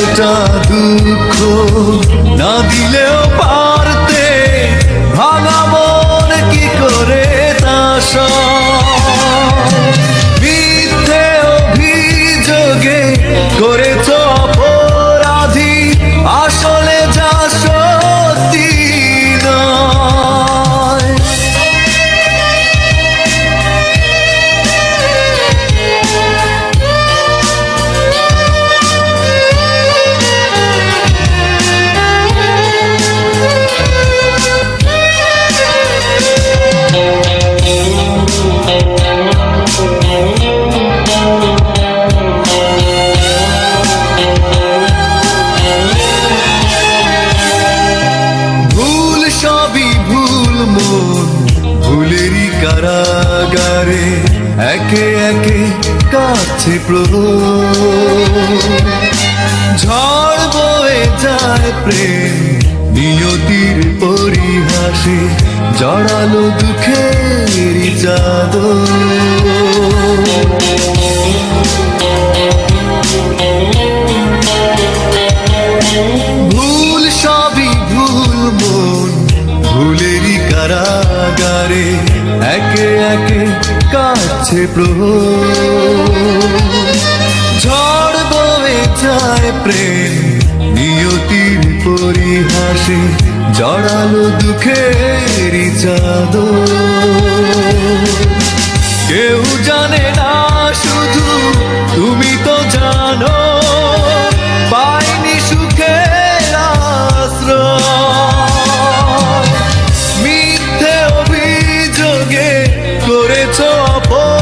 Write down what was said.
এতটা দুঃখ না দিলেও কারাগারে একে একে কাছে প্রভু। ঝড় বয়ে যায় প্রেম, নিয়তির পরিহাসে জড়ালো দুঃখের ভুল সবই ভুল মন, ভুলেরই কারাগারে একে একে কাছে ঝড় বয়ে যায় প্রেম, নিয়তির পরিহাসে জড়ালো দুঃখের চাদর। কেউ জানে না শুধু তুমি তো জানো। করেছ অপরাধী আস